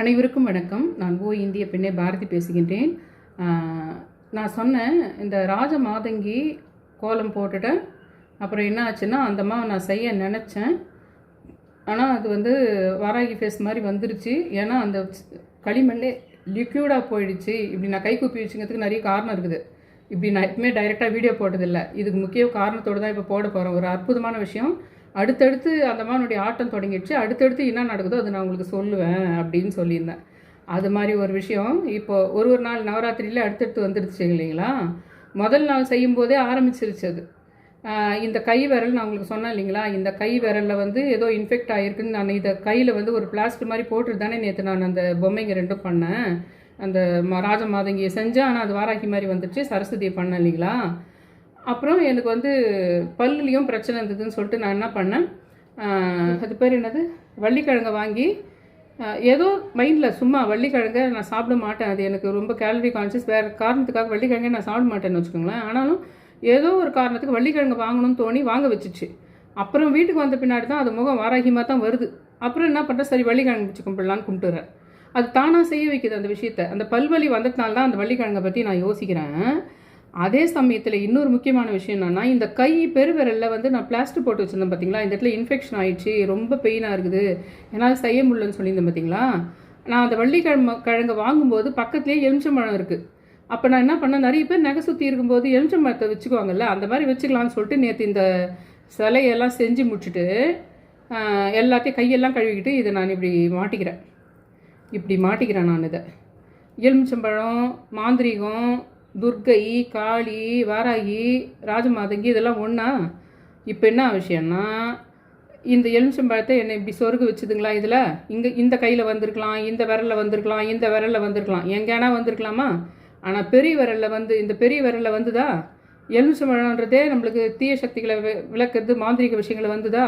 அனைவருக்கும் வணக்கம். நான் ஓ இந்திய பெண்ணே பாரதி பேசுகின்றேன். நான் சொன்னேன் இந்த ராஜ மாதங்கி கோலம் போட்டுட்டேன். அப்புறம் என்ன ஆச்சுன்னா அந்த அம்மாவை நான் செய்ய நினச்சேன். ஆனால் அது வந்து வாராகி ஃபேஸ் மாதிரி வந்துருச்சு. ஏன்னா அந்த களிமண்ணே லிக்யூடாக போயிடுச்சு. இப்படி நான் கை கூப்பி வச்சுங்கிறதுக்கு நிறைய காரணம் இருக்குது. இப்படி நான் எப்பவுமே டைரெக்டாக வீடியோ போட்டதில்லை. இதுக்கு முக்கிய காரணத்தோடு தான் இப்போ போட போகிறேன் ஒரு அற்புதமான விஷயம். அடுத்தடுத்து அந்த மானுடைய ஆட்டம் தொடங்கிடுச்சு. அடுத்தடுத்து என்ன நடக்குதோ அதை நான் உங்களுக்கு சொல்லுவேன் அப்படின்னு சொல்லியிருந்தேன். அது மாதிரி ஒரு விஷயம். இப்போது ஒரு ஒரு நாள் நவராத்திரியில் அடுத்தடுத்து வந்துடுச்சு இல்லைங்களா? முதல் நாள் செய்யும்போதே ஆரம்பிச்சிருச்சு அது. இந்த கை விரல் நான் உங்களுக்கு சொன்னேன் இல்லைங்களா? இந்த கை விரலில் வந்து ஏதோ இன்ஃபெக்ட் ஆகிருக்குன்னு நான் இதை கையில் வந்து ஒரு பிளாஸ்டிக் மாதிரி போட்டுட்டு தானே நேற்று நான் அந்த பொம்மைங்க ரெண்டும் பண்ணேன். அந்த ராஜ மாதங்கியை செஞ்சேன். ஆனால் அது வாராகி மாதிரி வந்துச்சு சரஸ்வதியை பண்ணேன் இல்லைங்களா? அப்புறம் எனக்கு வந்து பல்லுலேயும் பிரச்சனை இருந்ததுன்னு சொல்லிட்டு நான் என்ன பண்ணேன்? அது பேர் என்னது? வள்ளிக்கிழங்கை வாங்கி ஏதோ மைண்டில் சும்மா வள்ளிக்கிழங்கை நான் சாப்பிட மாட்டேன். அது எனக்கு ரொம்ப கேலரி கான்சியஸ் வேறு காரணத்துக்காக வள்ளிக்கிழங்கை நான் சாப்பிட மாட்டேன்னு வச்சுக்கோங்களேன். ஆனாலும் ஏதோ ஒரு காரணத்துக்கு வள்ளிக்கிழங்கு வாங்கணும்னு தோணி வாங்க வச்சுச்சு. அப்புறம் வீட்டுக்கு வந்த பின்னாடி தான் அது முகம் வாராகியமாக தான் வருது. அப்புறம் என்ன பண்ணுறேன் சரி வள்ளிக்கிழங்கு வச்சு கும்பிடலான்னு கும்பிட்டுறேன் அது தானாக செய்ய வைக்கிது அந்த விஷயத்த. அந்த பல்வலி வந்ததுனால தான் அந்த வள்ளிக்கிழங்கை பற்றி நான் யோசிக்கிறேன். அதே சமயத்தில் இன்னொரு முக்கியமான விஷயம் என்னென்னா இந்த கை பெருவிரலில் வந்து நான் பிளாஸ்டர் போட்டு வச்சிருந்தேன் பார்த்தீங்களா இந்த இடத்துல இன்ஃபெக்ஷன் ஆயிடுச்சு ரொம்ப பெயினாக இருக்குது. என்னால் செய்ய முடியலன்னு சொல்லியிருந்தேன் பார்த்தீங்களா நான் அந்த வள்ளிக்கிழமை கிழங்கு வாங்கும்போது பக்கத்துலேயே எலுமிச்சம்பழம் இருக்குது அப்போ நான் என்ன பண்ணேன்? நிறைய பேர் நகை சுற்றி இருக்கும்போது எலுமிச்சம்பழத்தை வச்சுக்குவாங்கல்ல அந்த மாதிரி வச்சுக்கலாம்னு சொல்லிட்டு நேற்று இந்த சிலையெல்லாம் செஞ்சு முடிச்சுட்டு எல்லாத்தையும் கையெல்லாம் கழுவிக்கிட்டு இதை நான் இப்படி மாட்டிக்கிறேன். இப்படி மாட்டிக்கிறேன் நான் இதை. எலுமிச்சம்பழம் மாந்திரீகம் துர்க்கை காளி வாராகி ராஜமாதங்கி இதெல்லாம் ஒன்றா இப்போ என்ன விஷயம்னா இந்த எலுமிச்சம்பழத்தை என்னை இப்படி சொருகு வச்சுதுங்களா இதில்? இங்கே இந்த கையில் வந்திருக்கலாம் இந்த விரலில் வந்திருக்கலாம் இந்த விரலில் வந்திருக்கலாம். எங்கேனா வந்திருக்கலாமா? ஆனால் பெரிய விரலில் வந்து இந்த பெரிய விரலில் வந்துதா? எலுமிச்சம்பழம்ன்றதே நம்மளுக்கு தீய சக்திகளை விளக்குறது மாந்திரிக விஷயங்களை வந்துதா?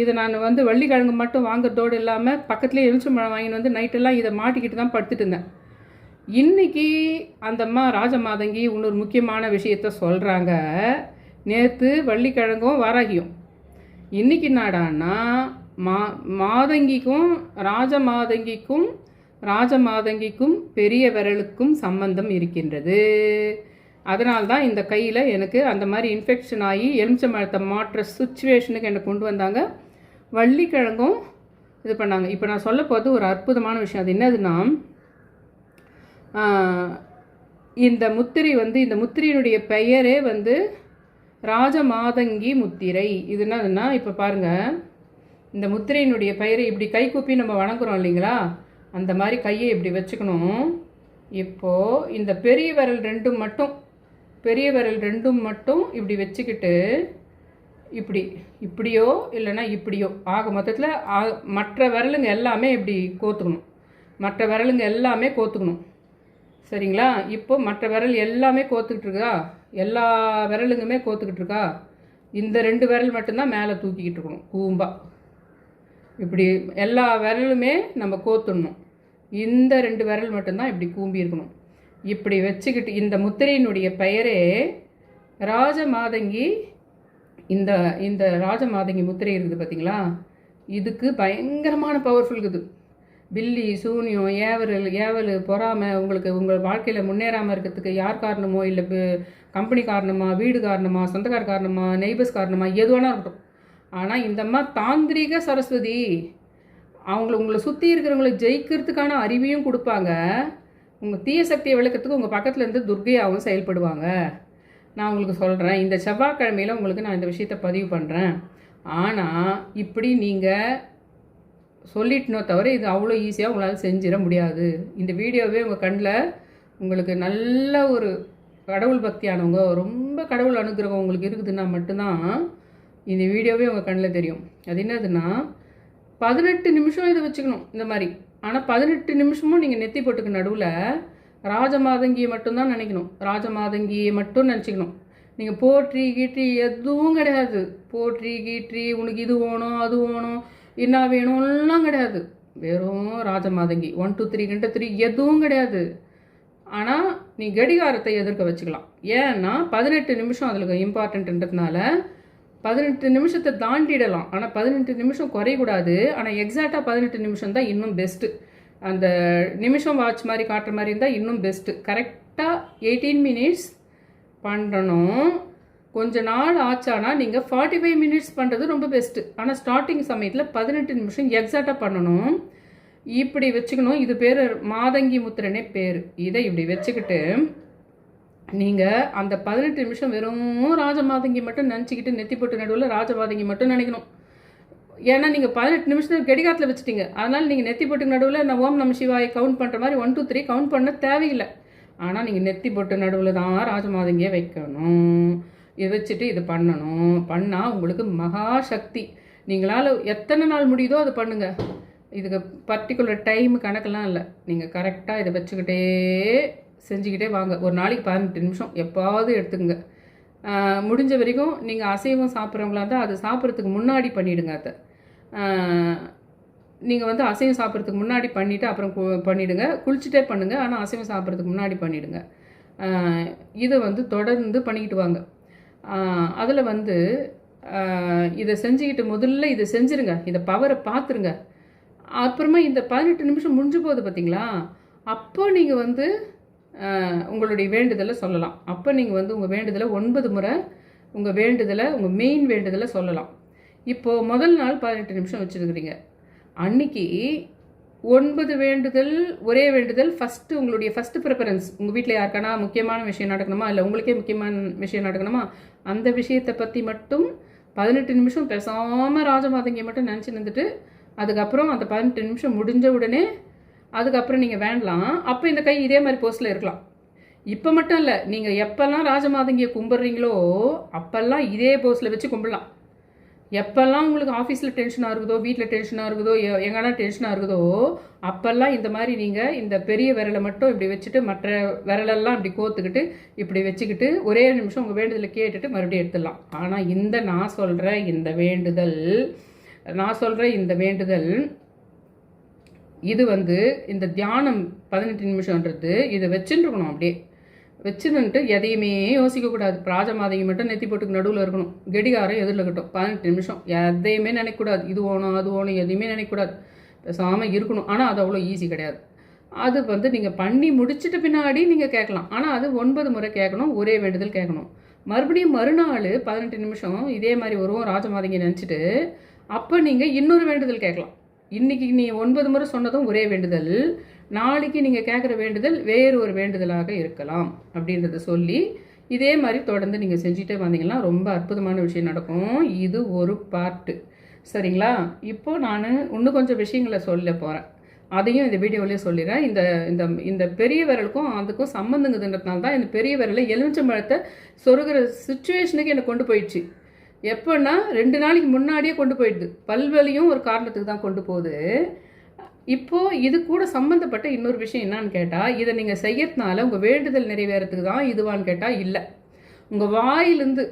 இதை நான் வந்து வள்ளிக்கிழங்கு மட்டும் வாங்குறதோடு இல்லாமல் பக்கத்துலேயே எலுமிச்சம்பழம் வாங்கின்னு வந்து நைட்டெல்லாம் இதை மாட்டிக்கிட்டு தான் படுத்துட்டு இருந்தேன். இன்னைக்கு அந்தம்மா ராஜமாதங்கி இன்னொரு முக்கியமான விஷயத்த சொல்கிறாங்க நேற்று வள்ளிக்கிழங்கும் வாராகியும். இன்றைக்கி என்னடான்னா மா மாதங்கிக்கும் ராஜமாதங்கிக்கும் ராஜமாதங்கிக்கும் பெரிய விரலுக்கும் சம்பந்தம் இருக்கின்றது. அதனால்தான் இந்த கையில் எனக்கு அந்த மாதிரி இன்ஃபெக்ஷன் ஆகி எலுமிச்சம்பழத்தை மாற்ற சுச்சுவேஷனுக்கு என்னை கொண்டு வந்தாங்க. வள்ளிக்கிழங்கும் இது பண்ணாங்க. இப்போ நான் சொல்ல போகிறது ஒரு அற்புதமான விஷயம். அது என்னதுன்னா இந்த முத்திரை வந்து இந்த முத்திரையினுடைய பெயரே வந்து ராஜமாதங்கி முத்திரை. இது என்னதுன்னா இப்போ பாருங்க இந்த முத்திரையினுடைய பெயரை இப்படி கை கூப்பி நம்ம வணங்குறோம் இல்லைங்களா? அந்த மாதிரி கையை இப்படி வச்சுக்கணும். இப்போ இந்த பெரிய விரல் ரெண்டும் மட்டும் பெரிய விரல் ரெண்டும் மட்டும் இப்படி வச்சுக்கிட்டு இப்படி இப்படியோ இல்லைன்னா இப்படியோ ஆக மொத்தத்தில் மற்ற விரலுங்க எல்லாமே இப்படி கோத்துக்கணும். மற்ற விரலுங்க எல்லாமே கோத்துக்கணும். சரிங்களா? இப்போ மற்ற விரல் எல்லாமே கோத்துக்கிட்டு இருக்கா எல்லா விரலுங்குமே கோத்துக்கிட்டு இருக்கா? இந்த ரெண்டு விரல் மட்டும்தான் மேலே தூக்கிக்கிட்டு இருக்கணும் கூம்பா. இப்படி எல்லா விரலுமே நம்ம கோத்துடணும் இந்த ரெண்டு விரல் மட்டும்தான் இப்படி கூம்பி இருக்கணும். இப்படி வச்சுக்கிட்டு இந்த முத்திரையினுடைய பெயரே ராஜமாதங்கி இந்த இந்த ராஜமாதங்கி முத்திரை இருக்குது பார்த்தீங்களா இதுக்கு பயங்கரமான பவர்ஃபுல் இருக்குது. பில்லி சூனியம் ஏவல் ஏவல் பொறாமை உங்களுக்கு உங்கள் வாழ்க்கையில் முன்னேறாமல் இருக்கிறதுக்கு யார் காரணமோ இல்லை கம்பெனி காரணமா வீடு காரணமா சொந்தக்கார காரணமா நெய்பர்ஸ் காரணமா எது வேணா இருக்கட்டும். ஆனால் இந்த மாதிரி தாந்திரிக சரஸ்வதி அவங்கள உங்களை சுற்றி இருக்கிறவங்களை ஜெயிக்கிறதுக்கான அறிவையும் கொடுப்பாங்க. உங்கள் தீய சக்தியை விளக்கிறதுக்கு உங்கள் பக்கத்தில் இருந்து துர்கையாகவும் செயல்படுவாங்க. நான் உங்களுக்கு சொல்கிறேன் இந்த செவ்வாய்க்கிழமையில் உங்களுக்கு நான் இந்த விஷயத்தை பதிவு பண்ணுறேன் ஆனால் இப்படி நீங்கள் சொல்லிட்டனோ தவிர இது அவ்வளோ ஈஸியாக உங்களால் செஞ்சிட முடியாது. இந்த வீடியோவே உங்கள் கண்ணில் உங்களுக்கு நல்ல ஒரு கடவுள் பக்தியானவங்க ரொம்ப கடவுள் அனுகிரகம் உங்களுக்கு இருக்குதுன்னா மட்டும்தான் இந்த வீடியோவே உங்கள் கண்ணில் தெரியும். அது என்னதுன்னா பதினெட்டு நிமிஷம் இதை வச்சுக்கணும் இந்த மாதிரி. ஆனால் பதினெட்டு நிமிஷமும் நீங்கள் நெத்தி போட்டுக்கு நடுவில் ராஜமாதங்கியை மட்டும்தான் நினைக்கணும். ராஜமாதங்கியை மட்டும் நினச்சிக்கணும். நீங்கள் போற்றி கீற்றி எதுவும் கிடையாது. போற்றி கீற்றி உனக்கு இது வேணும் அது வேணும் என்ன வேணும்லாம் கிடையாது. வெறும் ராஜமாதங்கி. ஒன் டூ த்ரீ ரெண்டு த்ரீ எதுவும் கிடையாது. ஆனால் நீ கடிகாரத்தை எதிர்க்க வச்சுக்கலாம். ஏன்னா பதினெட்டு நிமிஷம் அதில் இம்பார்ட்டன்ட்ன்றதுனால பதினெட்டு நிமிஷத்தை தாண்டிடலாம். ஆனால் பதினெட்டு நிமிஷம் குறையக்கூடாது. ஆனால் எக்ஸாக்டாக பதினெட்டு நிமிஷம் தான் இன்னும் பெஸ்ட்டு அந்த நிமிஷம் வாட்ச் மாதிரி காட்டுற மாதிரி இருந்தால் இன்னும் பெஸ்ட்டு கரெக்டாக எயிட்டீன் மினிட்ஸ் பண்ணணும். கொஞ்ச நாள் ஆச்சானா நீங்கள் ஃபார்ட்டி ஃபைவ் மினிட்ஸ் பண்ணுறது ரொம்ப பெஸ்ட்டு ஆனால் ஸ்டார்டிங் சமயத்தில் பதினெட்டு நிமிஷம் எக்ஸாக்டாக பண்ணணும். இப்படி வச்சுக்கணும். இது பேர் மாதங்கி முத்திரனே பேர். இதை இப்படி வச்சுக்கிட்டு நீங்கள் அந்த பதினெட்டு நிமிஷம் வெறும் ராஜமாதங்கி மட்டும் நினச்சிக்கிட்டு நெத்தி போட்டு நடுவில் ராஜமாதங்கி மட்டும் நினைக்கணும். ஏன்னா நீங்கள் பதினெட்டு நிமிஷம் கெடிகாரத்தில் வச்சுட்டீங்க. அதனால் நீங்கள் நெத்தி போட்டு நடுவில் நான் ஓம் நம்ம சிவாயை கவுண்ட் பண்ணுற மாதிரி ஒன் டூ த்ரீ கவுண்ட் பண்ண தேவையில்லை. ஆனால் நீங்கள் நெத்தி போட்டு நடுவில் தான் ராஜமாதங்கியை வைக்கணும். இதை வச்சுட்டு இது பண்ணணும். பண்ணால் உங்களுக்கு மகா சக்தி. நீங்களால் எத்தனை நாள் முடியுதோ அதை பண்ணுங்கள் இதுக்கு பர்டிகுலர் டைம் கணக்கெல்லாம் இல்லை. நீங்கள் கரெக்டாக இதை வச்சுக்கிட்டே செஞ்சுக்கிட்டே வாங்க. ஒரு நாளைக்கு பதினெட்டு நிமிஷம் எப்பாவது எடுத்துக்கங்க. முடிஞ்ச வரைக்கும் நீங்கள் அசைவம் சாப்பிட்றவங்களா இருந்தால் அது சாப்பிட்றதுக்கு முன்னாடி பண்ணிவிடுங்க அதை. நீங்கள் வந்து அசைவம் சாப்பிட்றதுக்கு முன்னாடி பண்ணிவிட்டு அப்புறம் கு- பண்ணிவிடுங்க குளிச்சுட்டே பண்ணுங்கள் ஆனால் அசைவம் சாப்பிட்றதுக்கு முன்னாடி பண்ணிவிடுங்க இதை வந்து தொடர்ந்து பண்ணிக்கிட்டு வாங்க. அதில் வந்து இதை செஞ்சுக்கிட்டு முதல்ல இதை செஞ்சுருங்க. இந்த பவரை பார்த்துருங்க. அப்புறமா இந்த பதினெட்டு நிமிஷம் முடிஞ்சு போகுது பார்த்தீங்களா அப்போ நீங்கள் வந்து உங்களுடைய வேண்டுதலை சொல்லலாம். அப்போ நீங்கள் வந்து உங்கள் வேண்டுதலை ஒன்பது முறை உங்கள் வேண்டுதலை உங்கள் மெயின் வேண்டுதலை சொல்லலாம். இப்போது முதல் நாள் பதினெட்டு நிமிஷம் வச்சுருக்குறீங்க. அன்னைக்கு ஒன்பது வேண்டுதல் ஒரே வேண்டுதல் ஃபஸ்ட்டு உங்களுடைய ஃபஸ்ட்டு ப்ரிஃபரன்ஸ் உங்கள் வீட்டில் யாருக்கானா முக்கியமான விஷயம் நடக்கணுமா? இல்லை உங்களுக்கே முக்கியமான விஷயம் நடக்கணுமா? அந்த விஷயத்தை பற்றி மட்டும் பதினெட்டு நிமிஷம் பேசாமல் ராஜமாதங்கியை மட்டும் நினச்சி நின்றுட்டு அதுக்கப்புறம் அந்த பதினெட்டு நிமிஷம் முடிஞ்ச உடனே அதுக்கப்புறம் நீங்கள் வேண்டலாம். அப்போ இந்த கை இதே மாதிரி போஸ்டில் இருக்கலாம். இப்போ மட்டும் இல்லை நீங்கள் எப்போல்லாம் ராஜமாதங்கியை கும்பிட்றீங்களோ அப்போல்லாம் இதே போஸில் வச்சு கும்பிடலாம். எப்போல்லாம் உங்களுக்கு ஆஃபீஸில் டென்ஷனாக இருக்குதோ வீட்டில் டென்ஷனாக இருக்குதோ எ- எங்கன்னா டென்ஷனாக இருக்குதோ அப்போல்லாம் இந்த மாதிரி நீங்கள் இந்த பெரிய விரலை மட்டும் இப்படி வச்சுட்டு மற்ற விரலெல்லாம் இப்படி கோத்துக்கிட்டு இப்படி வச்சுக்கிட்டு ஒரே நிமிஷம் உங்கள் வேண்டுதலை கேட்டுட்டு மறுபடியும் எடுத்துடலாம். ஆனால் இந்த நான் சொல்கிற இந்த வேண்டுதல் நான் சொல்கிற இந்த வேண்டுதல் இது வந்து இந்த தியானம் பதினெட்டு நிமிஷம்ன்றது இதை வச்சுட்டு அப்படியே. வச்சுருந்துட்டு எதையுமே யோசிக்கக்கூடாது பிராஜமாதையும் மட்டும் நெத்தி போட்டுக்கு நடுவில் இருக்கணும். கெடிகாரம் எதிரில் இருக்கட்டும். பதினெட்டு நிமிஷம். எதையுமே நினைக்கக்கூடாது இது ஓணும் அது ஓணும் எதையுமே நினைக்கக்கூடாது பேசாமல் இருக்கணும். ஆனால் அது அவ்வளோ ஈஸி கிடையாது. அது வந்து நீங்கள் பண்ணி முடிச்சிட்ட பின்னாடி நீங்கள் கேட்கலாம். ஆனால் அது ஒன்பது முறை கேட்கணும். ஒரே வேண்டுதல் கேட்கணும். மறுபடியும் மறுநாள் பதினெட்டு நிமிஷம் இதே மாதிரி வருவோம். ராஜமாதங்கி நினச்சிட்டு அப்போ நீங்கள் இன்னொரு வேண்டுதல் கேட்கலாம். இன்றைக்கி நீ ஒன்பது முறை சொன்னதும் ஒரே வேண்டுதல். நாளைக்கு நீங்கள் கேட்குற வேண்டுதல் வேறு ஒரு வேண்டுதலாக இருக்கலாம் அப்படின்றத சொல்லி இதே மாதிரி தொடர்ந்து நீங்கள் செஞ்சுட்டே வந்தீங்கன்னா ரொம்ப அற்புதமான விஷயம் நடக்கும். இது ஒரு பார்ட்டு சரிங்களா? இப்போ நான் இன்னும் கொஞ்சம் விஷயங்களை சொல்ல போகிறேன் அதையும் இந்த வீடியோவிலேயே சொல்லிடுறேன். இந்த இந்த இந்த பெரிய விரலுக்கும் அதுக்கும் சம்மந்தங்குதுன்றதுனால தான் இந்த பெரிய விரலை எலுமிச்சம்பழத்தை சொருகிற சுச்சுவேஷனுக்கு என்னை கொண்டு போயிடுச்சு. எப்போன்னா ரெண்டு நாளைக்கு முன்னாடியே கொண்டு போயிடுது. பல்வலியும் ஒரு காரணத்துக்கு தான் கொண்டு போகுது. இப்போது இது கூட சம்மந்தப்பட்ட இன்னொரு விஷயம் என்னான்னு கேட்டால் இதை நீங்கள் செய்யறதுனால உங்கள் வேண்டுதல் நிறைவேறத்துக்கு தான் இதுவான்னு கேட்டால் இல்லை. உங்கள் வாயிலேருந்து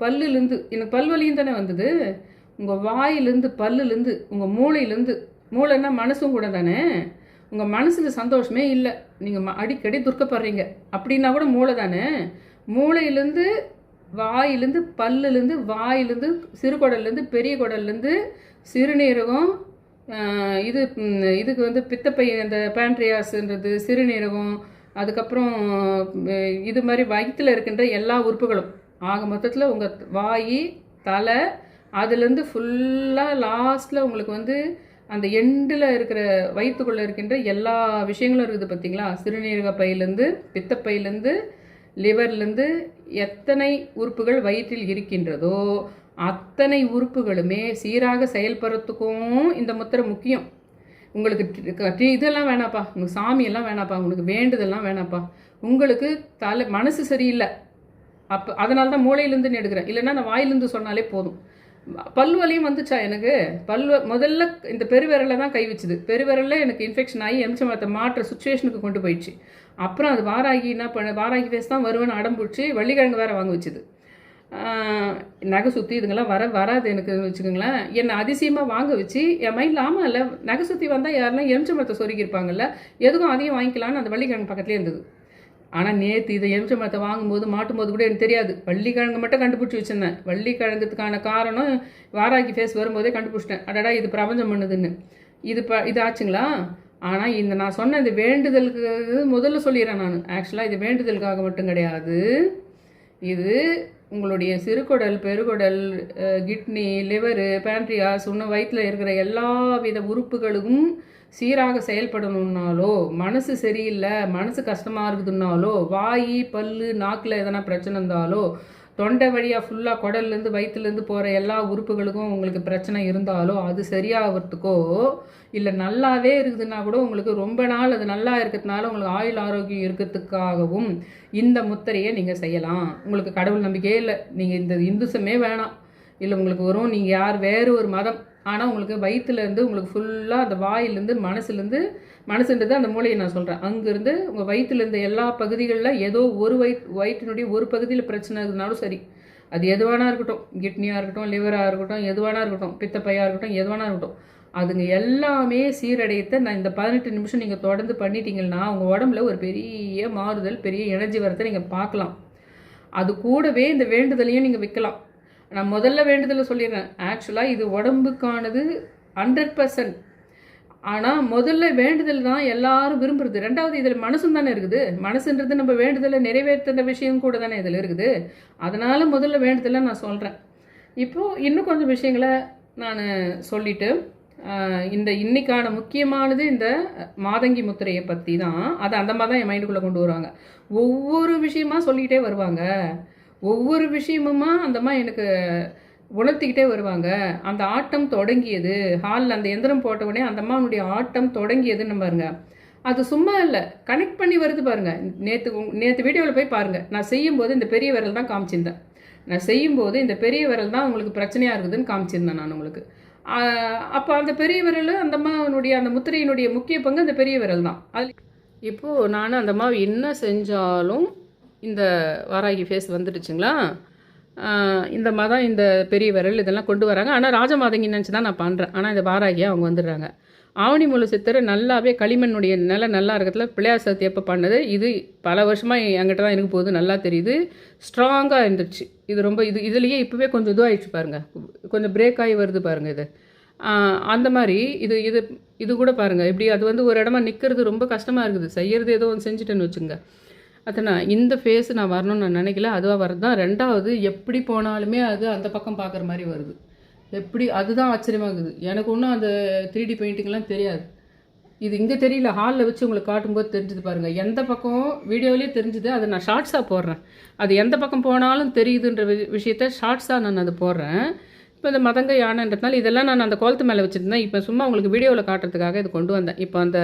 பல்லுலேருந்து எனக்கு பல்வலியும் தானே வந்தது? உங்கள் வாயிலேருந்து பல்லுலேருந்து உங்கள் மூளையிலேருந்து மூளைன்னா மனசும் கூட தானே? உங்கள் மனசில் சந்தோஷமே இல்லை. நீங்கள் அடிக்கடி துர்க்கப்படுறீங்க. அப்படின்னா கூட மூளை தானே? மூளையிலேருந்து வாயிலேருந்து பல்லுலேருந்து வாயிலேருந்து சிறுகுடல்லேருந்து பெரிய குடல்லேருந்து சிறுநீரகம் இது இதுக்கு வந்து பித்தப்பை அந்த பேண்ட்ரியாஸுன்றது சிறுநீரகம் அதுக்கப்புறம் இது மாதிரி வயிற்றில் இருக்கின்ற எல்லா உறுப்புகளும். ஆக மொத்தத்தில் உங்கள் வாய் தலை அதுலேருந்து ஃபுல்லாக லாஸ்ட்டில் உங்களுக்கு வந்து அந்த எண்டில் இருக்கிற வயிற்றுக்குள்ளே இருக்கின்ற எல்லா விஷயங்களும் இருக்குது பார்த்தீங்களா சிறுநீரக பையிலேருந்து பித்தப்பையிலேருந்து லிவர்லேருந்து எத்தனை உறுப்புகள் வயிற்றில் இருக்கின்றதோ அத்தனை உறுப்புகளுமே சீராக செயல்படுறதுக்கும் இந்த முத்திரை முக்கியம். உங்களுக்கு டி- இதெல்லாம் வேணாப்பா. உங்களுக்கு சாமியெல்லாம் வேணாப்பா. உங்களுக்கு வேண்டுதெல்லாம் வேணாப்பா. உங்களுக்கு தலை மனசு சரியில்லை. அப்போ அதனால தான் மூளையிலேருந்து எடுக்கிறேன். இல்லைன்னா நான் வாயிலேருந்து சொன்னாலே போதும். பல் வலியும் வந்துச்சா எனக்கு? பல் வ- முதல்ல இந்த பெருவிரலில் தான் கை வச்சுது. பெருவிரலில் எனக்கு இன்ஃபெக்ஷன் ஆகி எம்சமத்தை மாற்ற சுச்சுவேஷனுக்கு கொண்டு போயிடுச்சு. அப்புறம் அது வாராகி என்ன பண்ண வாராகி ஃபேஸ் தான் வருவேன்னு அடம்பிடிச்சி வள்ளிக்கிழங்கு வேற வாங்க வச்சுது. நகை சுற்றி இதுங்கெல்லாம் வர வராது எனக்கு வச்சுக்கோங்களேன். என்னை அதிசயமாக வாங்க வச்சு என் மைண்டில் ஆமாம் இல்லை நகை சுற்றி வந்தால் யாருன்னா எலுமிச்சம்பழத்தை சொருகியிருப்பாங்கல்ல எதுக்கும் அதையும் வாங்கிக்கலான்னு அந்த வள்ளிக்கிழங்கு பக்கத்துலேயே இருந்தது. ஆனால் நேற்று இதை எலுமிச்சம்பழத்தை வாங்கும்போது மாட்டும்போது கூட எனக்கு தெரியாது. வள்ளிக்கிழங்கு மட்டும் கண்டுபிடிச்சி வச்சிருந்தேன். வள்ளிக்கிழங்குக்கான காரணம் வாராகி ஃபேஸ் வரும்போதே கண்டுபிடிச்சிட்டேன். அடடா இது பிரபஞ்சம் பண்ணுதுன்னு. இது ப இது ஆச்சுங்களா? ஆனால் இந்த நான் சொன்ன இந்த வேண்டுதலுக்கு முதல்ல சொல்லிடுறேன் நான். ஆக்சுவலாக இது வேண்டுதலுக்காக மட்டும் கிடையாது. இது உங்களுடைய சிறுகுடல் பெருகுடல் கிட்னி லிவரு பேண்ட்ரியாஸ் இன்னும் வயிற்றில் இருக்கிற எல்லா வித உறுப்புகளும் சீராக செயல்படணுன்னாலோ மனசு சரியில்லை மனசு கஷ்டமாக இருக்குதுன்னாலோ வாய் பல்லு நாக்கில் எதனா பிரச்சனை இருந்தாலோ தொண்டை வழியாக ஃபுல்லாக குடல்லேருந்து வயிற்றுலேருந்து போகிற எல்லா உறுப்புகளுக்கும் உங்களுக்கு பிரச்சனை இருந்தாலோ அது சரியாகிறதுக்கோ இல்லை நல்லாவே இருக்குதுன்னா கூட உங்களுக்கு ரொம்ப நாள் அது நல்லா இருக்கிறதுனால உங்களுக்கு ஆயுள் ஆரோக்கியம் இருக்கிறதுக்காகவும் இந்த முத்திரையை நீங்கள் செய்யலாம். உங்களுக்கு கடவுள் நம்பிக்கையே இல்லை. நீங்கள் இந்த இந்துசமே வேணாம். இல்லை உங்களுக்கு வரும் நீங்கள் யார் வேறு ஒரு மதம். ஆனால் உங்களுக்கு வயிற்றுலேருந்து உங்களுக்கு ஃபுல்லாக அந்த வாயிலேருந்து மனசுலேருந்து மனசுன்றது அந்த மூளையை நான் சொல்கிறேன் அங்கேருந்து உங்கள் வயிற்றுலேருந்து எல்லா பகுதிகளில் ஏதோ ஒரு வயிற் வயிற்றினுடைய ஒரு பகுதியில் பிரச்சனை இருந்தாலும் சரி. அது எதுவானா இருக்கட்டும். கிட்னியாக இருக்கட்டும் லிவராக இருக்கட்டும் எதுவானா இருக்கட்டும். பித்தப்பையாக இருக்கட்டும் எதுவானா இருக்கட்டும். அதுங்க எல்லாமே சீரடையத்தை நான் இந்த பதினெட்டு நிமிஷம் நீங்கள் தொடர்ந்து பண்ணிட்டீங்கன்னா உங்கள் உடம்புல ஒரு பெரிய மாறுதல் பெரிய எனர்ஜி வரத்தை நீங்கள் பார்க்கலாம். அது கூடவே இந்த வேண்டுதலையும் நீங்கள் வைக்கலாம். நான் முதல்ல வேண்டுதலை சொல்லிடுறேன். ஆக்சுவலாக இது உடம்புக்கானது ஹண்ட்ரட் பர்சன்ட் ஆனால் முதல்ல வேண்டுதல் தான் எல்லாரும் விரும்புறது. ரெண்டாவது இதில் மனசும் தானே இருக்குது. மனசுன்றது நம்ம வேண்டுதலை நிறைவேற்றுற விஷயம் கூட தானே இதில் இருக்குது. அதனால் முதல்ல வேண்டுதலை நான் சொல்கிறேன் இப்போது இன்னும் கொஞ்சம் விஷயங்களை நான் சொல்லிட்டு இந்த இன்னைக்கான முக்கியமானது இந்த மாதங்கி முத்திரையை பற்றி தான். அதை அந்த மாதிரி தான் என் மைண்டுக்குள்ளே கொண்டு வருவாங்க. ஒவ்வொரு விஷயமா சொல்லிக்கிட்டே வருவாங்க. ஒவ்வொரு விஷயமுமா அந்தம்மா எனக்கு உணர்த்திக்கிட்டே வருவாங்க. அந்த ஆட்டம் தொடங்கியது. ஹாலில் அந்த எந்திரம் போட்ட உடனே அந்த அம்மாவுடைய ஆட்டம் தொடங்கியதுன்னு பாருங்க. அது சும்மா இல்லை. கனெக்ட் பண்ணி வருது பாருங்க. நேற்று நேற்று வீடியோவில் போய் பாருங்க. நான் செய்யும்போது இந்த பெரிய விரல் தான் காமிச்சிருந்தேன். நான் செய்யும்போது இந்த பெரிய விரல் தான் உங்களுக்கு பிரச்சனையாக இருக்குதுன்னு காமிச்சிருந்தேன் நான் உங்களுக்கு. அப்போ அந்த பெரிய விரல் அந்த அம்மாவுடைய அந்த முத்திரையினுடைய முக்கிய பங்கு அந்த பெரிய விரல் தான். அது இப்போது நான் அந்த அம்மாவை என்ன செஞ்சாலும் இந்த வாராகி ஃபேஸ் வந்துடுச்சுங்களா? இந்த மதம் இந்த பெரிய விரல் இதெல்லாம் கொண்டு வராங்க. ஆனால் ராஜமாதங்கி நினச்சி தான் நான் பண்ணுறேன் ஆனால் இந்த வாராகியாக அவங்க வந்துடுறாங்க. ஆவணி முழு சித்தர் நல்லாவே களிமண்ணுடைய நிலை நல்லா இருக்கிறதுல பிள்ளையார் சக்தி எப்போ பண்ணது? இது பல வருஷமாக என்கிட்ட தான் எனக்கு போகுது. நல்லா தெரியுது. ஸ்ட்ராங்காக இருந்துச்சு. இது ரொம்ப இது இதுலேயே இப்போவே கொஞ்சம் இதுவாகிடுச்சு பாருங்கள் கொஞ்சம் பிரேக் ஆகி வருது பாருங்கள் இது. அந்த மாதிரி இது இது இது கூட பாருங்கள் இப்படி அது வந்து ஒரு இடமா நிற்கிறது ரொம்ப கஷ்டமாக இருக்குது. செய்கிறது ஏதோ ஒன்று செஞ்சுட்டேன்னு வச்சுங்க அது நான் இந்த ஃபேஸ் நான் வரணும்னு நான் நினைக்கல. அதுவாக வரது தான். ரெண்டாவது எப்படி போனாலுமே அது அந்த பக்கம் பார்க்குற மாதிரி வருது. எப்படி அதுதான் ஆச்சரியமாக இருக்குது. எனக்கு ஒன்றும் அந்த த்ரீ டி பெயிண்டிங்லாம் தெரியாது. இது இங்கே தெரியல. ஹாலில் வச்சு உங்களுக்கு காட்டும்போது தெரிஞ்சுது பாருங்கள் எந்த பக்கம் வீடியோவிலே தெரிஞ்சுது. அதை நான் ஷார்ட்ஸாக போடுறேன். அது எந்த பக்கம் போனாலும் தெரியுதுன்ற வி- விஷயத்த ஷார்ட்ஸாக நான் அதை போடுறேன். இப்போ இந்த மதங்க யானைன்றதுனால இதெல்லாம் நான் அந்த கோலத்து மேலே வச்சுருந்தேன். இப்போ சும்மா உங்களுக்கு வீடியோவில் காட்டுறதுக்காக இது கொண்டு வந்தேன். இப்போ அந்த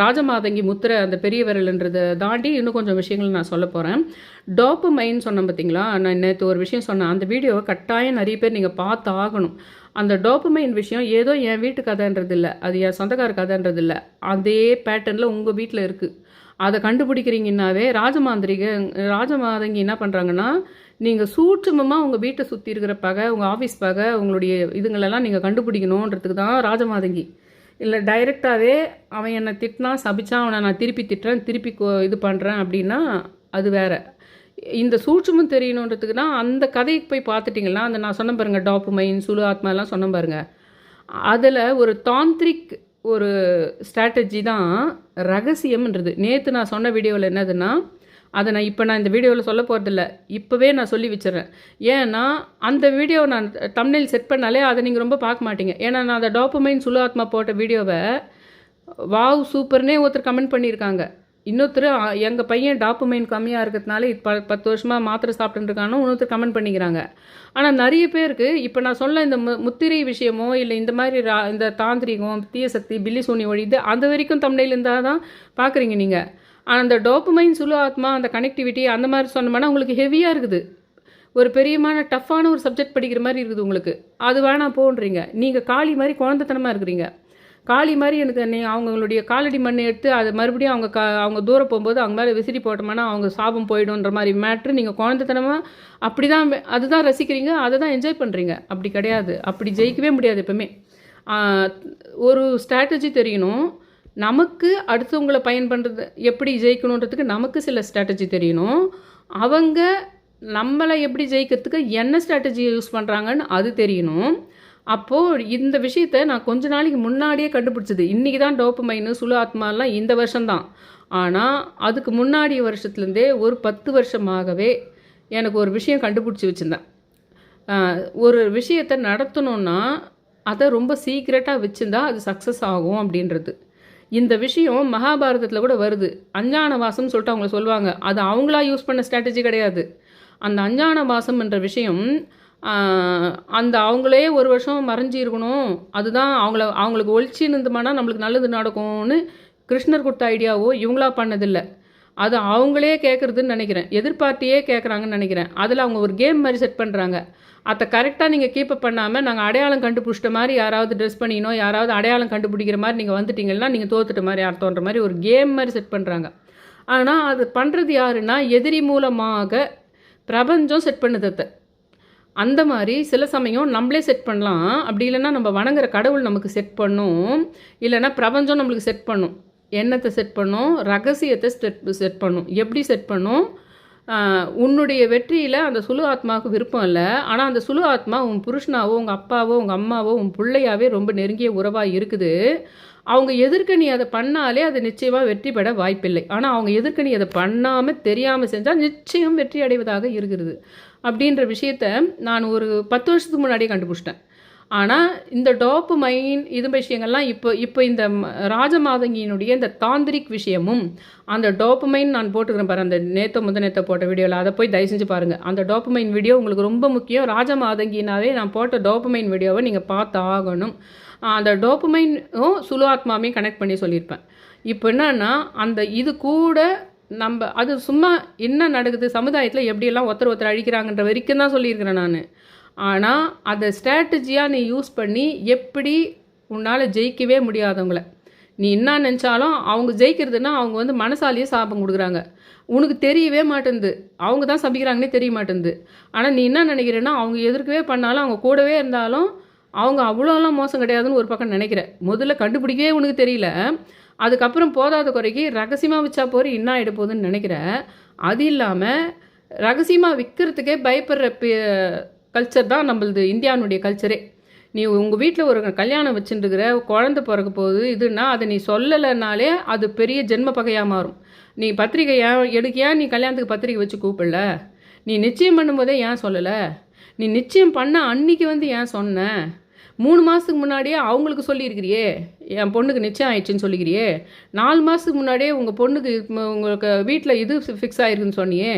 ராஜமாதங்கி முத்திரை அந்த பெரிய விரல்ன்றதை தாண்டி இன்னும் கொஞ்சம் விஷயங்கள் நான் சொல்ல போகிறேன் டோப்பு மைன் சொன்னேன் பார்த்தீங்களா நான் நேற்று ஒரு விஷயம் சொன்னேன். அந்த வீடியோவை கட்டாயம் நிறைய பேர் நீங்கள் பார்த்து ஆகணும் அந்த டோப்பமைன் விஷயம் ஏதோ என் வீட்டு கதைன்றது இல்லை அது என் சொந்தக்கார கதைன்றது இல்லை அதே பேட்டர்னில் உங்கள் வீட்டில் இருக்குது அதை கண்டுபிடிக்கிறீங்கன்னாவே ராஜமாந்திரிக ராஜமாதங்கி என்ன பண்ணுறாங்கன்னா நீங்கள் சூட்சமமாக உங்கள் வீட்டை சுற்றி இருக்கிற பகை உங்கள் ஆஃபீஸ் பகை உங்களுடைய இதுங்களெல்லாம் நீங்கள் கண்டுபிடிக்கணுன்றதுக்கு தான் ராஜமாதங்கி. இல்லை டைரெக்டாகவே அவன் என்னை திட்டினா சபிச்சா அவனை நான் திருப்பி திட்டுறேன் திருப்பி இது பண்ணுறேன் அப்படின்னா அது வேற. இந்த சூட்சமும் தெரியணுன்றதுக்கு தான் அந்த கதைக்கு போய் பார்த்துட்டிங்கன்னா அந்த நான் சொன்ன பாருங்கள் டாப்பு மைன் சுழு ஆத்மாலாம் சொன்ன பாருங்கள் அதில் ஒரு தாந்திரிக் ஒரு ஸ்ட்ராட்டஜி தான் ரகசியம்ன்றது. நேற்று நான் சொன்ன வீடியோவில் என்னதுன்னா அதை நான் இப்போ நான் இந்த வீடியோவில் சொல்ல போகிறதில்ல இப்போவே நான் சொல்லி வச்சிடறேன். ஏன்னா அந்த வீடியோவை நான் தமிழில் செட் பண்ணாலே அதை நீங்கள் ரொம்ப பார்க்க மாட்டீங்க. ஏன்னா நான் அந்த டாப்புமைன் சுலு ஆத்மா போட்ட வீடியோவை வாவ் சூப்பர்னே ஒருத்தர் கமெண்ட் பண்ணியிருக்காங்க. இன்னொருத்தர் எங்கள் பையன் டாப்புமைன் கம்மியாக இருக்கிறதுனால இப்போ பத்து வருஷமாக மாத்திரை சாப்பிட்டுட்டு இருக்கானு இன்னொருத்தர் கமெண்ட் பண்ணிக்கிறாங்க. ஆனால் நிறைய பேருக்கு இப்போ நான் சொல்ல இந்த மு முத்திரை விஷயமோ இல்லை இந்த மாதிரி ரா இந்த தாந்திரிகம் தீயசக்தி பில்லி சூனி ஒழி இது அந்த வரைக்கும் தமிழில் இருந்தால் தான் பார்க்குறீங்க நீங்கள் ஆனால் அந்த டோப்புமைன் சுழு ஆத்மா அந்த கனெக்டிவிட்டி அந்த மாதிரி சொன்னோம்னா உங்களுக்கு ஹெவியாக இருக்குது. ஒரு பெரியமான டஃப்பான ஒரு சப்ஜெக்ட் படிக்கிற மாதிரி இருக்குது உங்களுக்கு. அது வேணாம் போன்றீங்க. நீங்கள் காளி மாதிரி குழந்தைத்தனமாக இருக்கிறீங்க. காளி மாதிரி எனக்கு நீ அவங்களுடைய காலடி மண் எடுத்து அது மறுபடியும் அவங்க க அவங்க தூரம் போகும்போது அவங்க மேலே விசிறி போட்டோம்னா அவங்க சாபம் போயிடும்ன்ற மாதிரி மேட்ரு நீங்கள் குழந்தைத்தனமாக அப்படி தான் அதுதான் ரசிக்கிறீங்க அதை தான் என்ஜாய் பண்ணுறீங்க அப்படி கிடையாது. அப்படி ஜெயிக்கவே முடியாது எப்பவுமே. ஒரு ஸ்ட்ராட்டஜி தெரியணும். நமக்கு அடுத்தவங்களை பயன் பண்ணுறது எப்படி ஜெயிக்கணுன்றதுக்கு நமக்கு சில ஸ்ட்ராட்டஜி தெரியணும். அவங்க நம்மளை எப்படி ஜெயிக்கிறதுக்கு என்ன ஸ்ட்ராட்டஜி யூஸ் பண்ணுறாங்கன்னு அது தெரியணும். அப்போது இந்த விஷயத்த நான் கொஞ்ச நாளைக்கு முன்னாடியே கண்டுபிடிச்சது. இன்றைக்கி தான் டோப்பமைனு சுழு ஆத்மாலாம் இந்த வருஷம்தான் ஆனால் அதுக்கு முன்னாடி வருஷத்துலேருந்தே ஒரு பத்து வருஷமாகவே எனக்கு ஒரு விஷயம் கண்டுபிடிச்சி வச்சுருந்தேன். ஒரு விஷயத்தை நடத்தணும்னா அதை ரொம்ப சீக்ரெட்டாக வச்சுருந்தா அது சக்ஸஸ் ஆகும் அப்படின்றது. இந்த விஷயம் மகாபாரதத்தில் கூட வருது. அஞ்ஞான வாசம்னு சொல்லிட்டு அவங்கள சொல்லுவாங்க. அது அவங்களா யூஸ் பண்ண ஸ்ட்ராட்டஜி கிடையாது. அந்த அஞ்ஞான வாசம் என்ற விஷயம் அந்த அவங்களே ஒரு வருஷம் மறைஞ்சி இருக்கணும். அதுதான் அவங்கள அவங்களுக்கு ஒழிச்சு இருந்தோம்னா நம்மளுக்கு நல்லது நடக்கும்னு கிருஷ்ணர் கொடுத்த ஐடியாவோ இவங்களா பண்ணதில்லை. அது அவங்களே கேட்குறதுன்னு நினைக்கிறேன். எதிர்பார்ட்டியே கேட்குறாங்கன்னு நினைக்கிறேன். அதில் அவங்க ஒரு கேம் மாதிரி செட் பண்ணுறாங்க அதை கரெக்டாக நீங்கள் கீப்பப் பண்ணாமல் நாங்கள் அடையாளம் கண்டுபிடிச்சிட்ட மாதிரி யாராவது ட்ரெஸ் பண்ணிக்கணும் யாராவது அடையாளம் கண்டுபிடிக்கிற மாதிரி நீங்கள் வந்துட்டீங்கன்னா நீங்கள் தோத்துட்ட மாதிரி அர்த்தம்ன்ற மாதிரி ஒரு கேம் மாதிரி செட் பண்ணுறாங்க ஆனால் அது பண்ணுறது யாருன்னா எதிரி மூலமாக பிரபஞ்சம் செட் பண்ணுது அதை. அந்த மாதிரி சில சமயம் நம்மளே செட் பண்ணலாம். அப்படி இல்லைன்னா நம்ம வணங்குற கடவுள் நமக்கு செட் பண்ணும். இல்லைன்னா பிரபஞ்சம் நம்மளுக்கு செட் பண்ணும். எண்ணத்தை செட் பண்ணும். ரகசியத்தை செட் செட் பண்ணும். எப்படி செட் பண்ணும்? உன்னுடைய வெற்றியில் அந்த சுழு ஆத்மாவுக்கு விருப்பம் இல்லை. ஆனால் அந்த சுழு ஆத்மா உன் புருஷனாவோ உங்கள் அப்பாவோ உங்கள் அம்மாவோ உன் பிள்ளையாவே ரொம்ப நெருங்கிய உறவாக இருக்குது. அவங்க எதிர்க்கணி அதை பண்ணாலே அது நிச்சயமாக வெற்றி பெற வாய்ப்பில்லை. ஆனால் அவங்க எதிர்க்கணி அதை பண்ணாமல் தெரியாமல் செஞ்சால் நிச்சயம் வெற்றி அடைவதாக இருக்கிறது. அப்படின்ற விஷயத்த நான் ஒரு பத்து வருஷத்துக்கு முன்னாடியே கண்டுபிடிச்சிட்டேன். ஆனால் இந்த டோப்பு மைன் இது விஷயங்கள்லாம் இப்போ இப்போ இந்த ராஜமாதங்கியினுடைய இந்த தாந்திரிக் விஷயமும் அந்த டோப்பமைன் நான் போட்டுக்கிறேன் பாரு அந்த நேற்று முத நேற்ற போட்ட வீடியோவில் அதை போய் தயவு செஞ்சு பாருங்கள் அந்த டோப்பமைன் வீடியோ உங்களுக்கு ரொம்ப முக்கியம். ராஜமாதங்கினாவே நான் போட்ட டோப்பமைன் வீடியோவை நீங்கள் பார்த்து ஆகணும் அந்த டோப்புமைனும் சுலு ஆத்மாவையும் கனெக்ட் பண்ணி சொல்லியிருப்பேன். இப்போ என்னன்னா அந்த இது கூட நம்ம அது சும்மா என்ன நடக்குது சமுதாயத்தில் எப்படியெல்லாம் ஒருத்தர் ஒருத்தர் அழிக்கிறாங்கன்ற வரைக்கும் தான் சொல்லியிருக்கிறேன் நான். ஆனால் அதை ஸ்ட்ராட்டஜியாக நீ யூஸ் பண்ணி எப்படி உன்னால் ஜெயிக்கவே முடியாதவங்கள. நீ என்ன நினச்சாலும் அவங்க ஜெயிக்கிறதுனா அவங்க வந்து மனசாலேயே சாபம் கொடுக்குறாங்க. உனக்கு தெரியவே மாட்டேங்குது அவங்க தான் சபிக்கிறாங்கன்னே தெரிய மாட்டேங்குது ஆனால் நீ என்ன நினைக்கிறேன்னா அவங்க எதிர்க்கவே பண்ணாலும் அவங்க கூடவே இருந்தாலும் அவங்க அவ்வளோலாம் மோசம் கிடையாதுன்னு ஒரு பக்கம் நினைக்கிறேன். முதல்ல கண்டுபிடிக்கவே உனக்கு தெரியல. அதுக்கப்புறம் போதாத குறைக்கு ரகசியமாக வச்சா போகிற என்ன ஆகிட போகுதுன்னு நினைக்கிற அது இல்லாமல் ரகசியமாக விற்கிறதுக்கே பயப்படுற கல்ச்சர் தான் நம்மளது இந்தியானுடைய கல்ச்சரே நீ உங்கள் வீட்டில் ஒரு கல்யாணம் வச்சுட்டுருக்கிற குழந்த பிறக்க போகுது இதுன்னா அதை நீ சொல்லலைனாலே அது பெரிய ஜென்ம பகையாக மாறும். நீ பத்திரிக்கை ஏன் எடுக்க ஏன் நீ கல்யாணத்துக்கு பத்திரிக்கை வச்சு கூப்பிடல? நீ நிச்சயம் பண்ணும்போதே ஏன் சொல்லலை? நீ நிச்சயம் பண்ண அன்னைக்கு வந்து ஏன் சொன்ன? மூணு மாதத்துக்கு முன்னாடியே அவங்களுக்கு சொல்லியிருக்கிறியே என் பொண்ணுக்கு நிச்சயம் ஆயிடுச்சுன்னு சொல்லிக்கிறியே நாலு மாதத்துக்கு முன்னாடியே உங்கள் பொண்ணுக்கு உங்களுக்கு வீட்டில் இது ஃபிக்ஸ் ஆயிருக்குன்னு சொன்னியே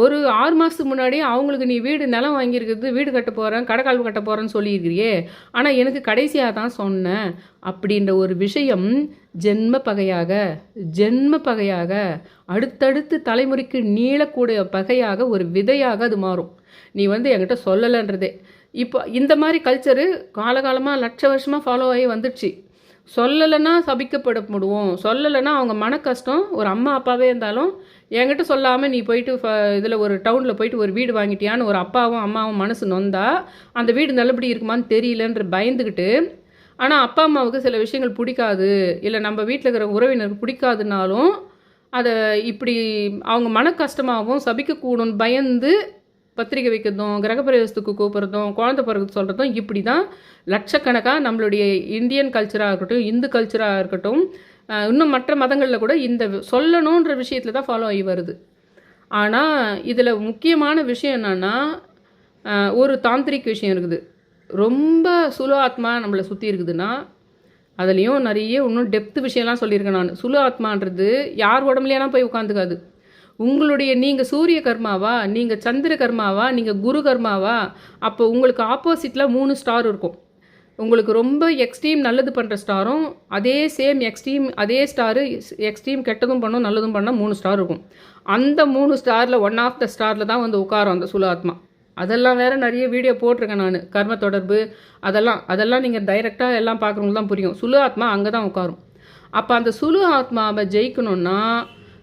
ஒரு ஆறு மாதத்துக்கு முன்னாடியே அவங்களுக்கு நீ வீடு நிலம் வாங்கியிருக்கிறது வீடு கட்ட போகிறேன் கடைக்கால் கட்ட போகிறேன்னு சொல்லியிருக்கிறியே ஆனால் எனக்கு கடைசியாக தான் சொன்னேன். அப்படின்ற ஒரு விஷயம் ஜென்ம பகையாக ஜென்ம பகையாக அடுத்தடுத்து தலைமுறைக்கு நீளக்கூடிய பகையாக ஒரு விதையாக அது மாறும். நீ வந்து என்கிட்ட சொல்லலைன்றதே. இப்போ இந்த மாதிரி கல்ச்சரு காலகாலமாக லட்ச வருஷமாக ஃபாலோ ஆகி வந்துடுச்சு. சொல்லலைன்னா சபிக்கப்பட முடுவோம் சொல்லலைன்னா அவங்க மன கஷ்டம் ஒரு அம்மா அப்பாவே இருந்தாலும் என்கிட்ட சொல்லாமல் நீ போயிட்டு இதில் ஒரு டவுனில் போயிட்டு ஒரு வீடு வாங்கிட்டியான்னு ஒரு அப்பாவும் அம்மாவும் மனசு நொந்தா அந்த வீடு நல்லபடி இருக்குமான்னு தெரியலன்ற பயந்துக்கிட்டு ஆனால் அப்பா அம்மாவுக்கு சில விஷயங்கள் பிடிக்காது. இல்லை நம்ம வீட்டில் இருக்கிற உறவினருக்கு பிடிக்காதுனாலும் அதை இப்படி அவங்க மன கஷ்டமாகவும் சபிக்கக்கூடும் பயந்து பத்திரிக்கை வைக்கிறதும் கிரகப்பிரவேசத்துக்கு கூப்பிட்றதும் குழந்தை பிறகு சொல்கிறதும் இப்படி தான் லட்சக்கணக்காக நம்மளுடைய இந்தியன் கல்ச்சராக இருக்கட்டும் இந்து கல்ச்சராக இருக்கட்டும் இன்னும் மற்ற மதங்களில் கூட இந்த சொல்லணுன்ற விஷயத்தில் தான் ஃபாலோ ஆகி வருது. ஆனால் இதில் முக்கியமான விஷயம் என்னன்னா ஒரு தாந்திரிக் விஷயம் இருக்குது. ரொம்ப சுலு ஆத்மா நம்மளை சுற்றி இருக்குதுன்னா அதுலேயும் நிறைய இன்னும் டெப்த் விஷயம்லாம் சொல்லியிருக்கேன் நான். சுலு ஆத்மான்றது யார் உடம்புலையெல்லாம் போய் உட்காந்துக்காது. உங்களுடைய நீங்கள் சூரிய கர்மாவா நீங்கள் சந்திர கர்மாவா நீங்கள் குரு கர்மாவா அப்போ உங்களுக்கு ஆப்போசிட்டில் மூணு ஸ்டார் இருக்கும். உங்களுக்கு ரொம்ப எக்ஸ்ட்ரீம் நல்லது பண்ணுற ஸ்டாரும் அதே சேம் எக்ஸ்ட்ரீம் அதே ஸ்டாரு எக்ஸ்ட்ரீம் கெட்டதும் பண்ணும் நல்லதும் பண்ணால் மூணு ஸ்டார் இருக்கும். அந்த மூணு ஸ்டாரில் ஒன் ஆஃப் த ஸ்டாரில் தான் வந்து உட்காரும் அந்த சுலு ஆத்மா. அதெல்லாம் வேறு நிறைய வீடியோ போட்டிருக்கேன் நான். கர்ம தொடர்பு அதெல்லாம் அதெல்லாம் நீங்கள் டைரெக்டாக எல்லாம் பார்க்குறவங்களுக்கு தான் புரியும். சுலு ஆத்மா அங்கே தான் உட்காரும். அப்போ அந்த சுலு ஆத்மாவை ஜெயிக்கணும்னா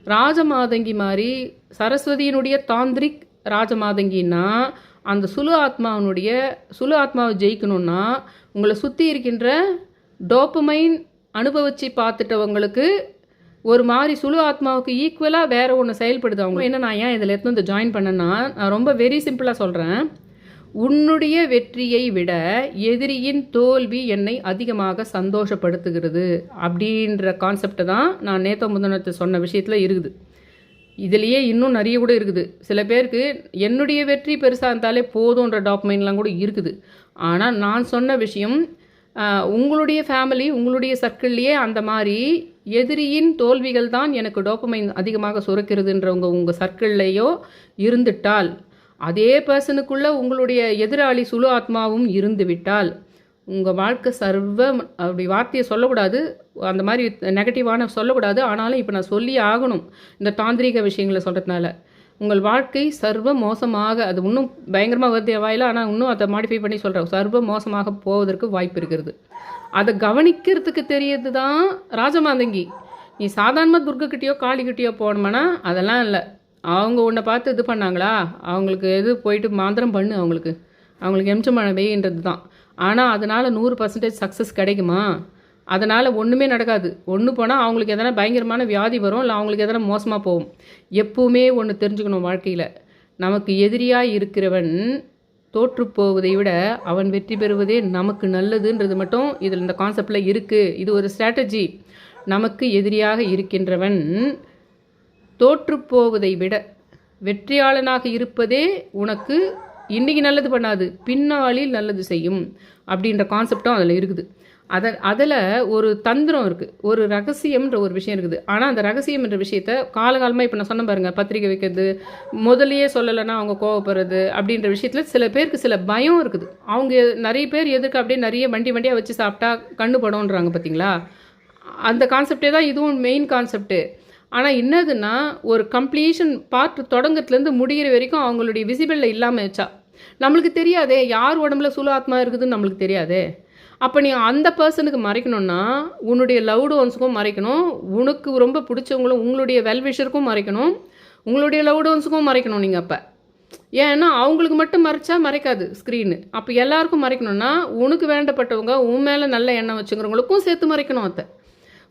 ராஜமாதங்கி மாதிரி சரஸ்வதியினுடைய தாந்திரிக் ராஜமாதங்கின்னா அந்த சுலு ஆத்மாவினுடைய சுலு ஆத்மாவை ஜெயிக்கணும்னா உங்களை சுற்றி இருக்கின்ற டோப்பமைன் அனுபவிச்சு பார்த்துட்டவங்களுக்கு ஒரு மாதிரி சுழு ஆத்மாவுக்கு ஈக்குவலாக வேறு ஒன்று செயல்படுது. அவங்க என்ன நான் ஏன் இதில் எடுத்து வந்து ஜாயின் பண்ணேன்னா நான் ரொம்ப வெரி சிம்பிளாக சொல்கிறேன் உன்னுடைய வெற்றியை விட எதிரியின் தோல்வி என்னை அதிகமாக சந்தோஷப்படுத்துகிறது அப்படின்ற கான்செப்டை தான் நான் நேத்த முந்தனத்தை சொன்ன விஷயத்தில் இருக்குது. இதுலேயே இன்னும் நிறைய கூட இருக்குது. சில பேருக்கு என்னுடைய வெற்றி பெருசாக இருந்தாலே போதுன்ற டாக்குமெண்ட்லாம் கூட இருக்குது. ஆனால் நான் சொன்ன விஷயம் உங்களுடைய ஃபேமிலி உங்களுடைய சர்க்கிள்லேயே அந்த மாதிரி எதிரியின் தோல்விகள் தான் எனக்கு டோப்பமைன் அதிகமாக சுரக்கிறதுன்றவங்க உங்கள் சர்க்கிள்லேயோ இருந்துட்டால் அதே பர்சனுக்குள்ள உங்களுடைய எதிராளி சுழு ஆத்மாவும் இருந்து விட்டால் உங்கள் வாழ்க்கை சர்வ அப்படி வார்த்தையை சொல்லக்கூடாது அந்த மாதிரி நெகட்டிவான சொல்லக்கூடாது. ஆனாலும் இப்போ நான் சொல்லி ஆகணும் இந்த தாந்திரீக விஷயங்களை சொல்கிறதுனால உங்கள் வாழ்க்கை சர்வ மோசமாக அது இன்னும் பயங்கரமாக வருது வாயில் ஆனால் இன்னும் அதை மாடிஃபை பண்ணி சொல்கிறேன் சர்வ மோசமாக போவதற்கு வாய்ப்பு இருக்கிறது. அதை கவனிக்கிறதுக்கு தெரியறது தான் ராஜமாதங்கி நீ சாதாரணமாக துர்கக்கிட்டேயோ காளிக்கிட்டேயோ போனோம்னா அதெல்லாம் இல்லை. அவங்க உன்னை பார்த்து இது பண்ணாங்களா? அவங்களுக்கு எது போயிட்டு மாந்திரம் பண்ணு அவங்களுக்கு. அவங்களுக்கு எம்சமான வெயின்றது தான் ஆனால் அதனால் நூறு பர்சன்டேஜ் சக்ஸஸ் கிடைக்குமா? அதனால் ஒன்றுமே நடக்காது. ஒன்று போனால் அவங்களுக்கு எதனா பயங்கரமான வியாதி வரும் இல்லை அவங்களுக்கு எதனா மோசமாக போகும். எப்பவுமே ஒன்று தெரிஞ்சுக்கணும் வாழ்க்கையில். நமக்கு எதிரியாக இருக்கிறவன் தோற்று போவதை விட அவன் வெற்றி பெறுவதே நமக்கு நல்லதுன்றது மட்டும் இதில் இந்த கான்செப்டில் இருக்குது இது ஒரு ஸ்ட்ராட்டஜி நமக்கு எதிரியாக இருக்கின்றவன் தோற்றுப்போவதை விட வெற்றியாளனாக இருப்பதே உனக்கு இன்றைக்கி நல்லது பண்ணாது பின்னாளில் நல்லது செய்யும் அப்படின்ற கான்செப்டும் அதில் இருக்குது. அதை அதில் ஒரு தந்திரம் இருக்குது ஒரு ரகசியம்ன்ற ஒரு விஷயம் இருக்குது. ஆனால் அந்த ரகசியம் என்ற விஷயத்த காலகாலமாக இப்போ நான் சொன்ன பாருங்கள் பத்திரிக்கை வைக்கிறது முதலையே சொல்லலைன்னா அவங்க கோவப்படுறது அப்படின்ற விஷயத்தில் சில பேருக்கு சில பயம் இருக்குது. அவங்க நிறைய பேர் எதுக்கு அப்படியே நிறைய வண்டி வண்டியாக வச்சு சாப்பிட்டா கண்ணு படம்ன்றாங்க பார்த்தீங்களா அந்த கான்செப்டே தான் இதுவும் மெயின் கான்செப்ட்டு ஆனால் என்னதுன்னா ஒரு கம்ப்ளீஷன் பார்ட் தொடங்கத்துலேருந்து முடிகிற வரைக்கும் அவங்களுடைய விசிபிளில் இல்லாமல் வச்சா நம்மளுக்கு தெரியாதே யார் உடம்புல சுழு ஆத்மா இருக்குதுன்னு நம்மளுக்கு தெரியாதே? அப்போ நீ அந்த பர்சனுக்கு மறைக்கணும்னா உன்னுடைய லவ்டு ஒன்ஸுக்கும் மறைக்கணும் உனக்கு ரொம்ப பிடிச்சவங்களும் உங்களுடைய வெல்விஷருக்கும் மறைக்கணும் உங்களுடைய லவ்டு ஒன்ஸுக்கும் மறைக்கணும் நீங்கள் அப்போ. ஏன்னா அவங்களுக்கு மட்டும் மறைச்சா மறைக்காது ஸ்க்ரீனு அப்போ எல்லாருக்கும் மறைக்கணும்னா உனக்கு வேண்டப்பட்டவங்க உன் மேலே நல்ல எண்ணம் வச்சுங்கிறவங்களுக்கும் சேர்த்து மறைக்கணும் அத்தை.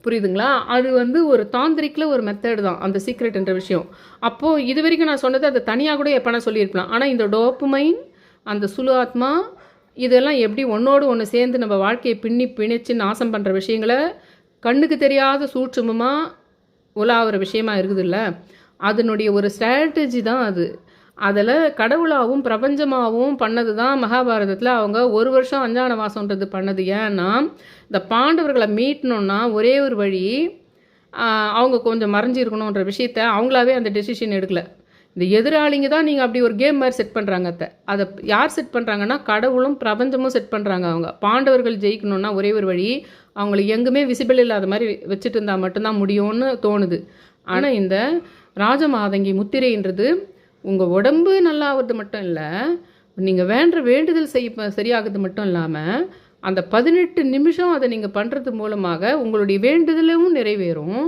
புரியுதுங்களா? அது வந்து ஒரு தாந்திரிக்கில் ஒரு மெத்தட் தான் அந்த சீக்ரெட்ன்ற விஷயம். அப்போது இது வரைக்கும் நான் சொன்னது அது தனியாக கூட எப்போனா சொல்லியிருக்கலாம். ஆனால் இந்த டோப்புமைன் அந்த சுழு ஆத்மா இதெல்லாம் எப்படி ஒன்றோடு ஒன்று சேர்ந்து நம்ம வாழ்க்கையை பின்னி பிணைச்சு நாசம் பண்ணுற விஷயங்களை கண்ணுக்கு தெரியாத சூட்சுமமாக உலாவுற விஷயமா இருக்குதுல்ல? அதனுடைய ஒரு ஸ்ட்ராட்டஜி தான் அது. அதில் கடவுளாகவும் பிரபஞ்சமாகவும் பண்ணது தான் மகாபாரதத்தில் அவங்க ஒரு வருஷம் அஞ்சான வாசம்ன்றது பண்ணது. ஏன்னா இந்த பாண்டவர்களை மீட்டணுன்னா ஒரே ஒரு வழி அவங்க கொஞ்சம் மறைஞ்சிருக்கணுன்ற விஷயத்த அவங்களாவே அந்த டெசிஷன் எடுக்கல. இந்த எதிராளிங்க தான் நீங்கள் அப்படி ஒரு கேம் மாதிரி செட் பண்ணுறாங்க அத்தை. அதை யார் செட் பண்ணுறாங்கன்னா கடவுளும் பிரபஞ்சமும் செட் பண்ணுறாங்க அவங்க. பாண்டவர்கள் ஜெயிக்கணும்னா ஒரே ஒரு வழி அவங்களை எங்குமே விசிபிள் இல்லாத மாதிரி வச்சுட்டு இருந்தால் மட்டும்தான் முடியும்னு தோணுது. ஆனால் இந்த ராஜமாதங்கி முத்திரைன்றது உங்கள் உடம்பு நல்லாவது மட்டும் இல்லை நீங்கள் வேண்ட வேண்டுதல் செய்ய சரியாகிறது மட்டும் இல்லாமல் அந்த பதினெட்டு நிமிஷம் அதை நீங்கள் பண்ணுறது மூலமாக உங்களுடைய வேண்டுதலும் நிறைவேறும்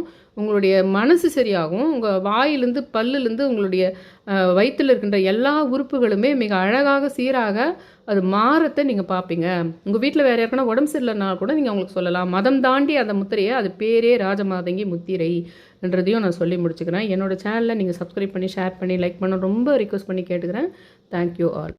உங்களுடைய மனசு சரியாகும் உங்கள் வாயிலிருந்து பல்லுலேருந்து உங்களுடைய வயிற்றில் இருக்கின்ற எல்லா உறுப்புகளுமே மிக அழகாக சீராக அது மாறத்தை நீங்கள் பார்ப்பீங்க உங்கள் வீட்டில் வேறு யாருக்குன்னா உடம்பு சரியில்லைனா கூட நீங்கள் அவங்களுக்கு சொல்லலாம். மதம் தாண்டி அந்த முத்திரையை அது பேரே ராஜமாதங்கி முத்திரை. என்றதையும் நான் சொல்லி முடிச்சுக்கிறேன். என்னோட சேனலை நீங்கள் சப்ஸ்கிரைப் பண்ணி ஷேர் பண்ணி லைக் பண்ண ரொம்ப ரிக்வஸ்ட் பண்ணி கேட்டுக்கிறேன். Thank you all